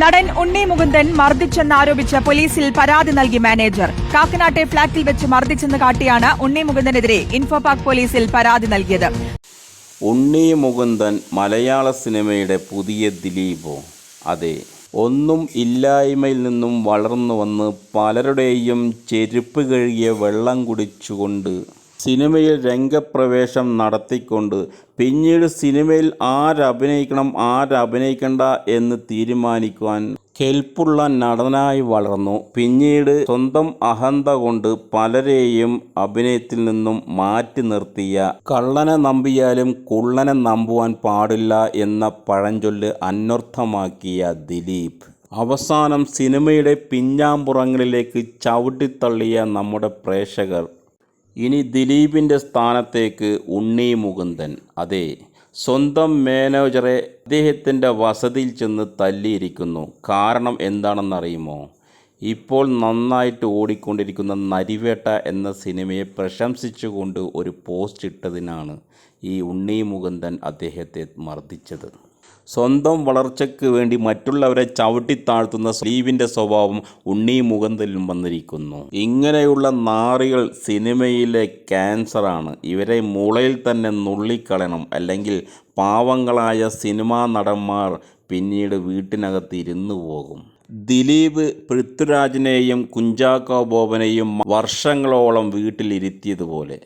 നടൻ ഉണ്ണി മുകുന്ദൻ മർദ്ദിച്ചെന്നാരോപിച്ച് പോലീസിൽ പരാതി നൽകി മാനേജർ. കാക്കനാട്ടെ ഫ്ളാറ്റിൽ വെച്ച് മർദ്ദിച്ചെന്ന് കാട്ടിയാണ് ഉണ്ണി മുകുന്ദനെതിരെ ഇൻഫോപാക് പോലീസിൽ പരാതി നൽകിയത്. ഉണ്ണി മുകുന്ദൻ മലയാള സിനിമയുടെ പുതിയ ദിലീപോ. അതെ ഒന്നും ഇല്ലായ്മയിൽ നിന്നും വളർന്നു വന്ന് പലരുടെയും ചെരുപ്പ് കഴുകിയ വെള്ളം കുടിച്ചുകൊണ്ട് സിനിമയിൽ രംഗപ്രവേശം നടത്തിക്കൊണ്ട് പിന്നീട് സിനിമയിൽ ആരഭിനയിക്കണം ആരഭിനയിക്കണ്ട എന്ന് തീരുമാനിക്കുവാൻ കെൽപ്പുള്ള നടനായി വളർന്നു. പിന്നീട് സ്വന്തം അഹന്ത കൊണ്ട് പലരെയും അഭിനയത്തിൽ നിന്നും മാറ്റി നിർത്തിയ കള്ളനെ നമ്പിയാലും കുള്ളനെ നമ്പുവാൻ പാടില്ല എന്ന പഴഞ്ചൊല്ല് അന്വർത്ഥമാക്കിയ ദിലീപ്. അവസാനം സിനിമയുടെ പിഞ്ഞാമ്പുറങ്ങളിലേക്ക് ചവിട്ടിത്തള്ളിയ നമ്മുടെ പ്രേക്ഷകർ ഇനി ദിലീപിന്റെ സ്ഥാനത്തേക്ക് ഉണ്ണി മുകുന്ദൻ. അതെ സ്വന്തം മാനേജറെ അദ്ദേഹത്തിന്റെ വസതിയിൽ ചെന്ന് തല്ലിയിരിക്കുന്നു. കാരണം എന്താണെന്നറിയുമോ? ഇപ്പോൾ നന്നായിട്ട് ഓടിക്കൊണ്ടിരിക്കുന്ന നരിവേട്ട എന്ന സിനിമയെ പ്രശംസിച്ചുകൊണ്ട് ഒരു പോസ്റ്റ് ഇട്ടതിനാണ് ഈ ഉണ്ണി മുകുന്ദൻ അദ്ദേഹത്തെ മർദ്ദിച്ചത്. സ്വന്തം വളർച്ചയ്ക്ക് വേണ്ടി മറ്റുള്ളവരെ ചവിട്ടിത്താഴ്ത്തുന്ന സ്ലീവിന്റെ സ്വഭാവം ഉണ്ണി മുകന്തലിലും വന്നിരിക്കുന്നു. ഇങ്ങനെയുള്ള നാറികൾ സിനിമയിലെ ക്യാൻസറാണ്. ഇവരെ മുളയിൽ തന്നെ നുള്ളിക്കളയണം. അല്ലെങ്കിൽ പാവങ്ങളായ സിനിമാ നടന്മാർ പിന്നീട് വീട്ടിനകത്ത് ഇരുന്നു പോകും. ദിലീപ് പൃഥ്വിരാജിനെയും കുഞ്ചാക്കോ ബോബനെയും വർഷങ്ങളോളം വീട്ടിലിരുത്തിയതുപോലെ.